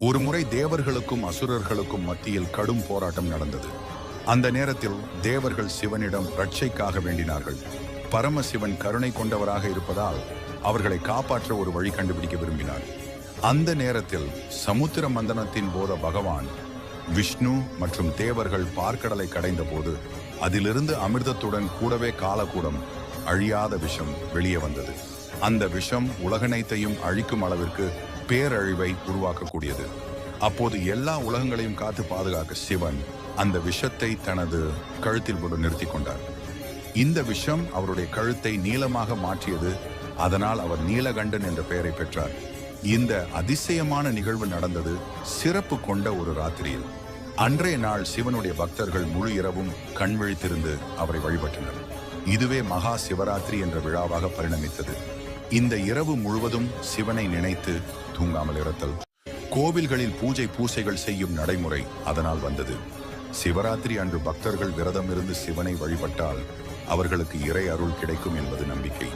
ஒருமுறை தேவர்களுக்கும் அசுரர்களுக்கும் மத்தியில் கடும் போராட்டம் நடந்தது. அந்த நேரத்தில் தேவர்கள் சிவனிடம் ரட்சைக்காக வேண்டினார்கள். பரமசிவன் கருணை கொண்டவராக இருப்பதால் அவர்களை காப்பாற்ற ஒரு வழி கண்டுபிடிக்க விரும்பினார். அந்த நேரத்தில் சமுத்திர மந்தனத்தின் போத பகவான் விஷ்ணு மற்றும் தேவர்கள் பார்க்கடலை கடைந்த போது அதிலிருந்து அமிர்தத்துடன் கூடவே காலக்கூடம் அழியாத விஷம் வெளியே வந்தது. அந்த விஷம் உலகனைத்தையும் அழிக்கும் அளவிற்கு பேரழிவை உருவாக்கக்கூடியது. அப்போது எல்லா உலகங்களையும் காத்து பாதுகாக்க சிவன் அந்த விஷத்தை தனது கழுத்தில் போட்டு நிறுத்தி கொண்டார். இந்த விஷம் அவருடைய கழுத்தை நீளமாக மாற்றியது அதனால் அவர் நீலகண்டன் என்ற பெயரை பெற்றார். இந்த அதிசயமான நிகழ்வு நடந்தது சிறப்பு கொண்ட ஒரு ராத்திரியில். அன்றைய நாள் சிவனுடைய பக்தர்கள் முழு இரவும் கண் விழித்திருந்து அவரை வழிபட்டனர். இதுவே மகா சிவராத்திரி என்ற விழாவாக பரிணமித்தது. இந்த இரவு முழுவதும் சிவனை நினைத்து தூங்காமல் இருத்தல். கோவில்களில் பூஜை பூசைகள் செய்யும் நடைமுறை அதனால் வந்தது. சிவராத்திரி அன்று பக்தர்கள் விரதம் இருந்து சிவனை வழிபட்டால் அவர்களுக்கு இறை அருள் கிடைக்கும் என்பது நம்பிக்கை.